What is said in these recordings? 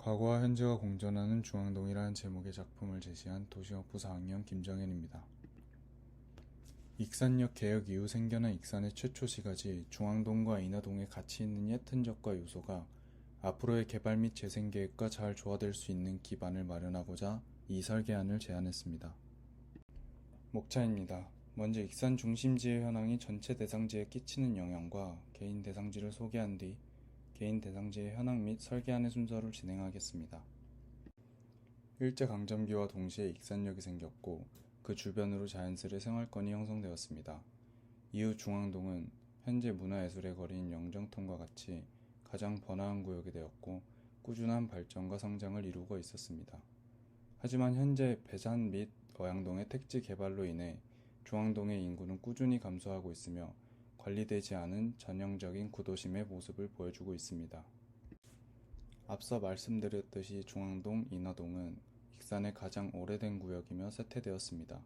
과거와 현재가 공존하는 중앙동이라는 제목의 작품을 제시한 도시업부 4학년 김정현입니다. 익산역 개혁 이후 생겨난 익산의 최초 시가지 중앙동과 인하동에 가치 있는 옛 흔적과 요소가 앞으로의 개발 및 재생 계획과 잘 조화될 수 있는 기반을 마련하고자 이 설계안을 제안했습니다. 목차입니다. 먼저 익산 중심지의 현황이 전체 대상지에 끼치는 영향과 개인 대상지를 소개한 뒤 개인 대상지의 현황 및 설계안의 순서를 진행하겠습니다. 일제강점기와 동시에 익산역이 생겼고 그 주변으로 자연스레 생활권이 형성되었습니다. 이후 중앙동은 현재 문화예술의 거리인 영정통과 같이 가장 번화한 구역이 되었고 꾸준한 발전과 성장을 이루고 있었습니다. 하지만 현재 배산 및 어양동의 택지 개발로 인해 중앙동의 인구는 꾸준히 감소하고 있으며 관리되지 않은 전형적인 구도심의 모습을 보여주고 있습니다. 앞서 말씀드렸듯이 중앙동, 인하동은 익산의 가장 오래된 구역이며 세태되었습니다.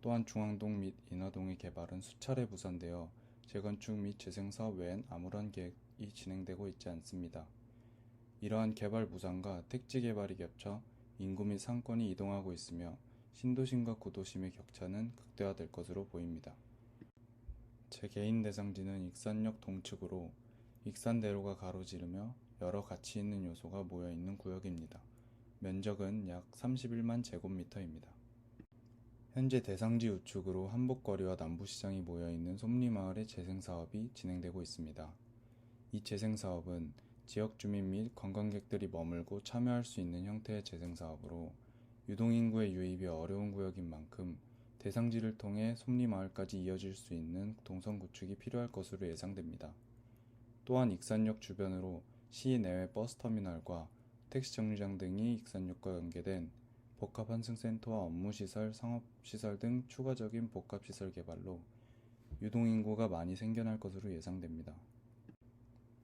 또한 중앙동 및 인하동의 개발은 수차례 무산되어 재건축 및 재생 사업 외엔 아무런 계획이 진행되고 있지 않습니다. 이러한 개발 무산과 택지 개발이 겹쳐 인구 및 상권이 이동하고 있으며 신도심과 구도심의 격차는 극대화될 것으로 보입니다. 제 개인 대상지는 익산역 동측으로 익산대로가 가로지르며 여러 가치 있는 요소가 모여 있는 구역입니다. 면적은 약 31만 제곱미터입니다. 현재 대상지 우측으로 한복거리와 남부시장이 모여 있는 솜리마을의 재생사업이 진행되고 있습니다. 이 재생사업은 지역 주민 및 관광객들이 머물고 참여할 수 있는 형태의 재생사업으로 유동인구의 유입이 어려운 구역인 만큼 대상지를 통해 솜리마을까지 이어질 수 있는 동선 구축이 필요할 것으로 예상됩니다. 또한 익산역 주변으로 시내외 버스터미널과 택시정류장 등이 익산역과 연계된 복합환승센터와 업무시설, 상업시설 등 추가적인 복합시설 개발로 유동인구가 많이 생겨날 것으로 예상됩니다.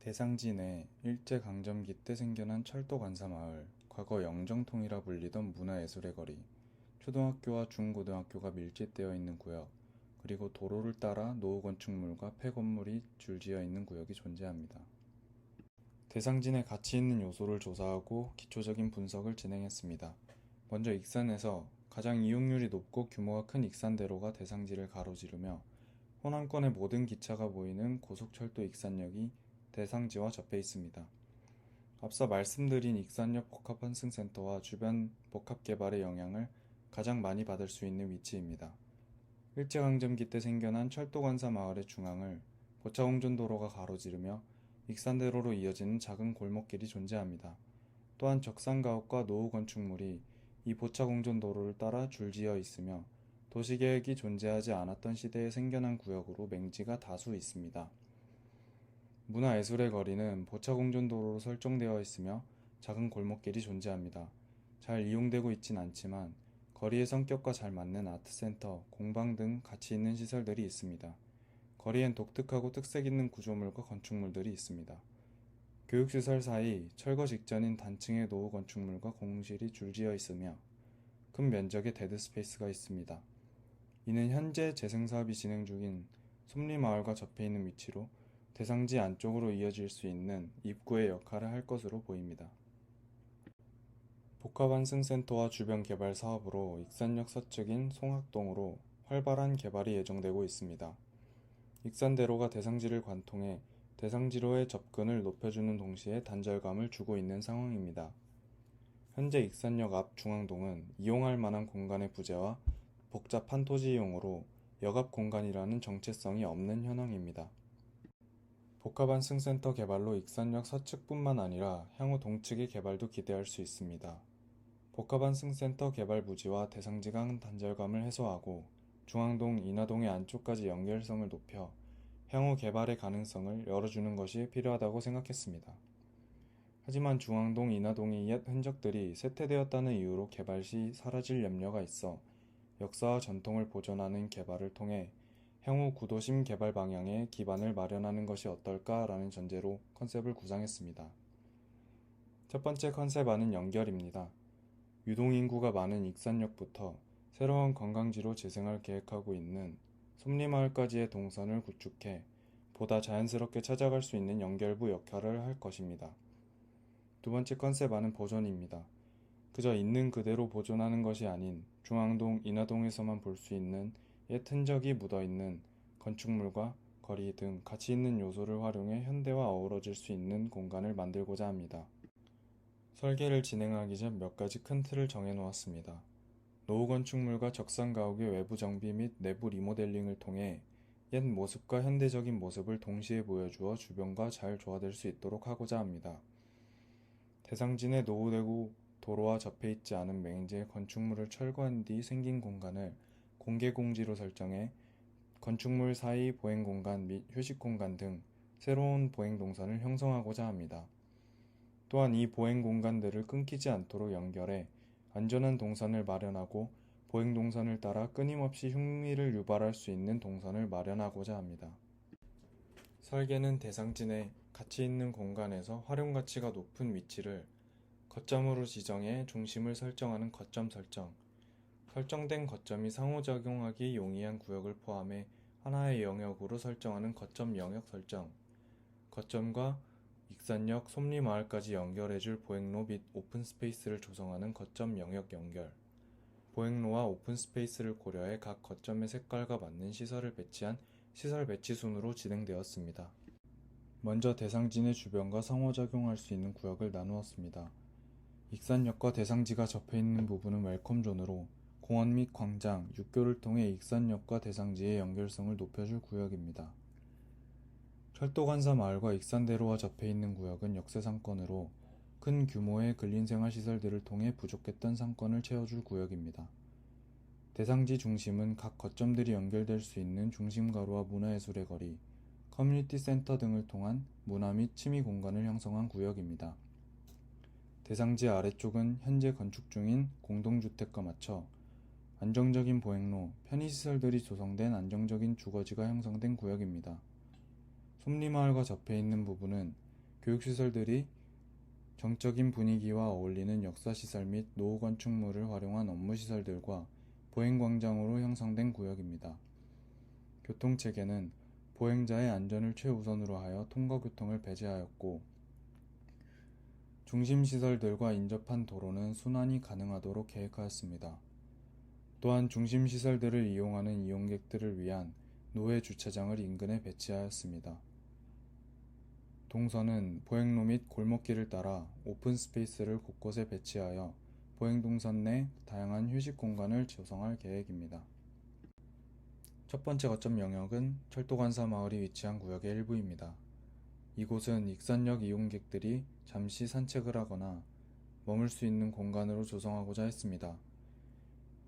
대상지 내 일제강점기 때 생겨난 철도관사마을, 과거 영정통이라 불리던 문화예술의 거리, 초등학교와 중고등학교가 밀집되어 있는 구역, 그리고 도로를 따라 노후 건축물과 폐건물이 줄지어 있는 구역이 존재합니다. 대상지 내 가치 있는 요소를 조사하고 기초적인 분석을 진행했습니다. 먼저 익산에서 가장 이용률이 높고 규모가 큰 익산대로가 대상지를 가로지르며 호남권의 모든 기차가 보이는 고속철도 익산역이 대상지와 접해 있습니다. 앞서 말씀드린 익산역 복합환승센터와 주변 복합개발의 영향을 가장 많이 받을 수 있는 위치입니다. 일제강점기 때 생겨난 철도관사 마을의 중앙을 보차공전도로가 가로지르며 익산대로로 이어지는 작은 골목길이 존재합니다. 또한 적산가옥과 노후 건축물이 이 보차공전도로를 따라 줄지어 있으며 도시계획이 존재하지 않았던 시대에 생겨난 구역으로 맹지가 다수 있습니다. 문화예술의 거리는 보차공전도로로 설정되어 있으며 작은 골목길이 존재합니다. 잘 이용되고 있진 않지만 거리의 성격과 잘 맞는 아트센터, 공방 등 가치 있는 시설들이 있습니다. 거리엔 독특하고 특색 있는 구조물과 건축물들이 있습니다. 교육시설 사이 철거 직전인 단층의 노후 건축물과 공실이 줄지어 있으며 큰 면적의 데드 스페이스가 있습니다. 이는 현재 재생 사업이 진행 중인 솜리마을과 접해 있는 위치로 대상지 안쪽으로 이어질 수 있는 입구의 역할을 할 것으로 보입니다. 복합환승센터와 주변 개발 사업으로 익산역 서측인 송학동으로 활발한 개발이 예정되고 있습니다. 익산대로가 대상지를 관통해 대상지로의 접근을 높여주는 동시에 단절감을 주고 있는 상황입니다. 현재 익산역 앞 중앙동은 이용할 만한 공간의 부재와 복잡한 토지 이용으로 역압 공간이라는 정체성이 없는 현황입니다. 복합환승센터 개발로 익산역 서측뿐만 아니라 향후 동측의 개발도 기대할 수 있습니다. 복합환승센터 개발 부지와 대상지간 단절감을 해소하고 중앙동, 인하동의 안쪽까지 연결성을 높여 향후 개발의 가능성을 열어주는 것이 필요하다고 생각했습니다. 하지만 중앙동, 인하동의 옛 흔적들이 쇠퇴되었다는 이유로 개발 시 사라질 염려가 있어 역사와 전통을 보존하는 개발을 통해 향후 구도심 개발 방향의 기반을 마련하는 것이 어떨까라는 전제로 컨셉을 구상했습니다. 첫 번째 컨셉안은 연결입니다. 유동인구가 많은 익산역부터 새로운 관광지로 재생할 계획하고 있는 솜리마을까지의 동선을 구축해 보다 자연스럽게 찾아갈 수 있는 연결부 역할을 할 것입니다. 두 번째 컨셉 안은 보존입니다. 그저 있는 그대로 보존하는 것이 아닌 중앙동, 인하동에서만 볼 수 있는 옛 흔적이 묻어 있는 건축물과 거리 등 가치 있는 요소를 활용해 현대와 어우러질 수 있는 공간을 만들고자 합니다. 설계를 진행하기 전 몇 가지 큰 틀을 정해 놓았습니다. 노후 건축물과 적상 가옥의 외부 정비 및 내부 리모델링을 통해 옛 모습과 현대적인 모습을 동시에 보여주어 주변과 잘 조화될 수 있도록 하고자 합니다. 대상진에 노후되고 도로와 접해 있지 않은 맹지의 건축물을 철거한 뒤 생긴 공간을 공개 공지로 설정해 건축물 사이 보행 공간 및 휴식 공간 등 새로운 보행 동선을 형성하고자 합니다. 또한 이 보행 공간들을 끊기지 않도록 연결해 안전한 동선을 마련하고 보행 동선을 따라 끊임없이 흉미를 유발할 수 있는 동선을 마련하고자 합니다. 설계는 대상진의 가치 있는 공간에서 활용 가치가 높은 위치를 거점으로 지정해 중심을 설정하는 거점 설정, 설정된 거점이 상호작용하기 용이한 구역을 포함해 하나의 영역으로 설정하는 거점 영역 설정, 거점과 익산역, 솜리마을까지 연결해줄 보행로 및 오픈 스페이스를 조성하는 거점 영역 연결, 보행로와 오픈 스페이스를 고려해 각 거점의 색깔과 맞는 시설을 배치한 시설 배치 순으로 진행되었습니다. 먼저 대상진의 주변과 상호작용할 수 있는 구역을 나누었습니다. 익산역과 대상지가 접해 있는 부분은 웰컴존으로 공원 및 광장, 육교를 통해 익산역과 대상지의 연결성을 높여줄 구역입니다. 철도관사 마을과 익산대로와 접해 있는 구역은 역세 상권으로 큰 규모의 근린생활 시설들을 통해 부족했던 상권을 채워줄 구역입니다. 대상지 중심은 각 거점들이 연결될 수 있는 중심가로와 문화예술의 거리, 커뮤니티 센터 등을 통한 문화 및 취미 공간을 형성한 구역입니다. 대상지 아래쪽은 현재 건축 중인 공동주택과 맞춰 안정적인 보행로, 편의시설들이 조성된 안정적인 주거지가 형성된 구역입니다. 솜리마을과 접해 있는 부분은 교육시설들이 정적인 분위기와 어울리는 역사시설 및 노후 건축물을 활용한 업무시설들과 보행광장으로 형성된 구역입니다. 교통체계는 보행자의 안전을 최우선으로 하여 통과교통을 배제하였고 중심시설들과 인접한 도로는 순환이 가능하도록 계획하였습니다. 또한 중심시설들을 이용하는 이용객들을 위한 노회 주차장을 인근에 배치하였습니다. 동선은 보행로 및 골목길을 따라 오픈 스페이스를 곳곳에 배치하여 보행 동선 내 다양한 휴식 공간을 조성할 계획입니다. 첫 번째 거점 영역은 철도관사 마을이 위치한 구역의 일부입니다. 이곳은 익산역 이용객들이 잠시 산책을 하거나 머물 수 있는 공간으로 조성하고자 했습니다.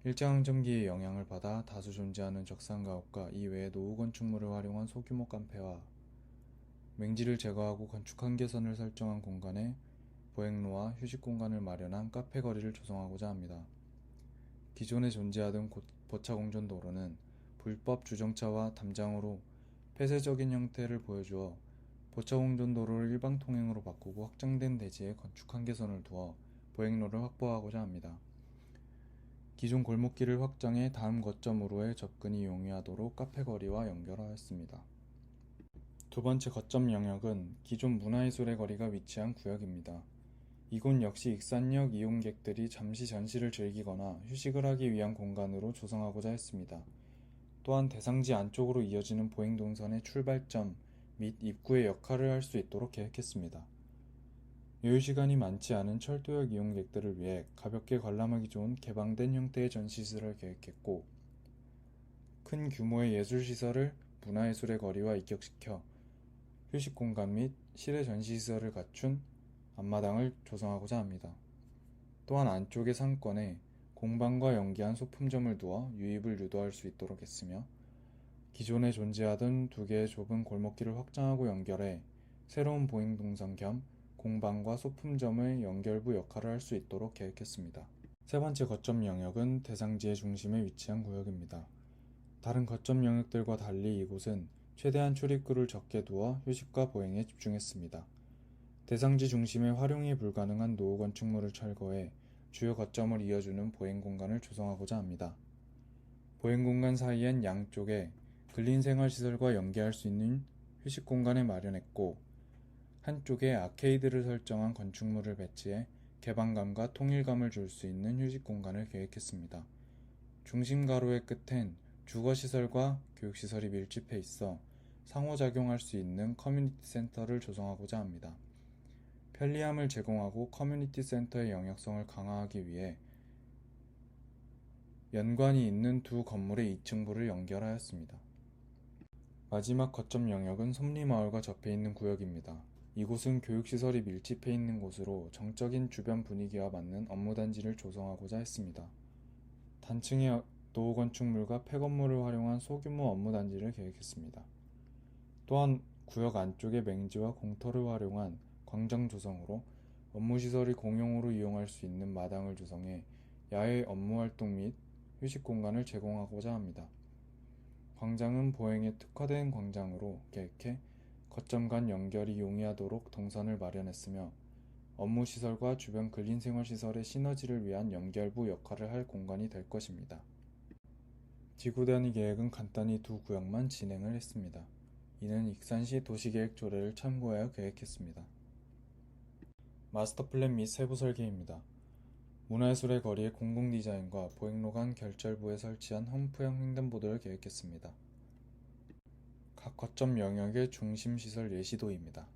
일제강점기의 영향을 받아 다수 존재하는 적산가옥과 이외의 노후 건축물을 활용한 소규모 카페와 맹지를 제거하고 건축 한계선을 설정한 공간에 보행로와 휴식 공간을 마련한 카페 거리를 조성하고자 합니다. 기존에 존재하던 보차공전 도로는 불법 주정차와 담장으로 폐쇄적인 형태를 보여주어 보차공전 도로를 일방 통행으로 바꾸고 확장된 대지에 건축 한계선을 두어 보행로를 확보하고자 합니다. 기존 골목길을 확장해 다음 거점으로의 접근이 용이하도록 카페 거리와 연결하였습니다. 두 번째 거점 영역은 기존 문화예술의 거리가 위치한 구역입니다. 이곳 역시 익산역 이용객들이 잠시 전시를 즐기거나 휴식을 하기 위한 공간으로 조성하고자 했습니다. 또한 대상지 안쪽으로 이어지는 보행동선의 출발점, 및 입구의 역할을 할 수 있도록 계획했습니다. 여유시간이 많지 않은 철도역 이용객들을 위해 가볍게 관람하기 좋은 개방된 형태의 전시실을 계획했고, 큰 규모의 예술시설을 문화예술의 거리와 입격시켜 휴식 공간 및 실외 전시시설을 갖춘 앞마당을 조성하고자 합니다. 또한 안쪽의 상권에 공방과 연계한 소품점을 두어 유입을 유도할 수 있도록 했으며, 기존에 존재하던 두 개의 좁은 골목길을 확장하고 연결해 새로운 보행 동선 겸 공방과 소품점의 연결부 역할을 할 수 있도록 계획했습니다. 세 번째 거점 영역은 대상지의 중심에 위치한 구역입니다. 다른 거점 영역들과 달리 이곳은 최대한 출입구를 적게 두어 휴식과 보행에 집중했습니다. 대상지 중심에 활용이 불가능한 노후 건축물을 철거해 주요 거점을 이어주는 보행 공간을 조성하고자 합니다. 보행 공간 사이엔 양쪽에 근린 생활 시설과 연계할 수 있는 휴식 공간을 마련했고 한쪽에 아케이드를 설정한 건축물을 배치해 개방감과 통일감을 줄 수 있는 휴식 공간을 계획했습니다. 중심 가로의 끝엔 주거 시설과 교육 시설이 밀집해 있어 상호작용할 수 있는 커뮤니티 센터를 조성하고자 합니다. 편리함을 제공하고 커뮤니티 센터의 영역성을 강화하기 위해 연관이 있는 두 건물의 2층부를 연결하였습니다. 마지막 거점 영역은 솜리마을과 접해 있는 구역입니다. 이곳은 교육시설이 밀집해 있는 곳으로 정적인 주변 분위기와 맞는 업무단지를 조성하고자 했습니다. 단층의 노후 건축물과 폐건물을 활용한 소규모 업무단지를 계획했습니다. 또한 구역 안쪽에 맹지와 공터를 활용한 광장 조성으로 업무시설이 공용으로 이용할 수 있는 마당을 조성해 야외 업무활동 및 휴식 공간을 제공하고자 합니다. 광장은 보행에 특화된 광장으로 계획해 거점 간 연결이 용이하도록 동선을 마련했으며 업무시설과 주변 근린생활시설의 시너지를 위한 연결부 역할을 할 공간이 될 것입니다. 지구 단위 계획은 간단히 두 구역만 진행을 했습니다. 이는 익산시 도시계획 조례를 참고하여 계획했습니다. 마스터 플랜 및 세부 설계입니다. 문화예술의 거리의 공공 디자인과 보행로 간 결절부에 설치한 험프형 횡단보도를 계획했습니다. 각 거점 영역의 중심 시설 예시도입니다.